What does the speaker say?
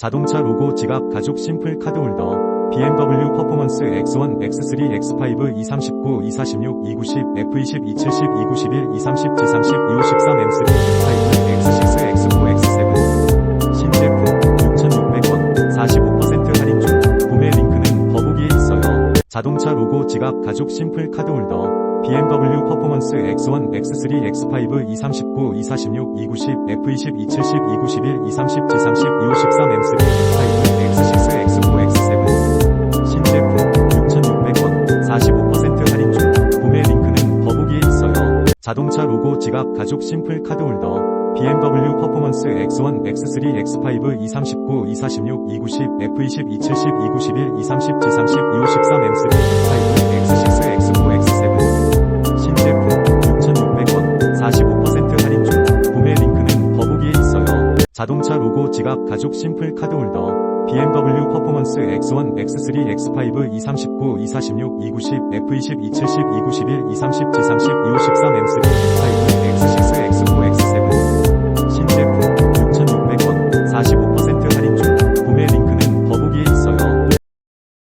자동차 로고 지갑 가죽 심플 카드홀더 BMW 퍼포먼스 X1, X3, X5, 239, 246, 290, F20, 270, 291, 230, G30, 253, M3, M5, X6, X4, X7 신제품 6,600원 45% 할인 중. 구매 링크는 더보기에 있어요. 자동차 로고 지갑 가죽 심플 카드홀더 BMW 퍼포먼스 X1, X3, X5, 239, 246, 290, F20, 270, 291, 230, G30, 253, 자동차 로고 지갑 가죽 심플 카드홀더 BMW 퍼포먼스 X1, X3, X5, 239, 246, 290, F20, 270, 291, 230, G30, 253, M3, M5, X6, X4, X7 신제품 6,600원 45% 할인 중 구매 링크는 더보기에 있어요. 자동차 로고 지갑 가죽 심플 카드홀더 BMW 퍼포먼스 X1, X3, X5, E39, E46, E90, F20, E70, E91, E30, G30, E53, M3, E5, X6, X5, X7 신제품 6,600원 45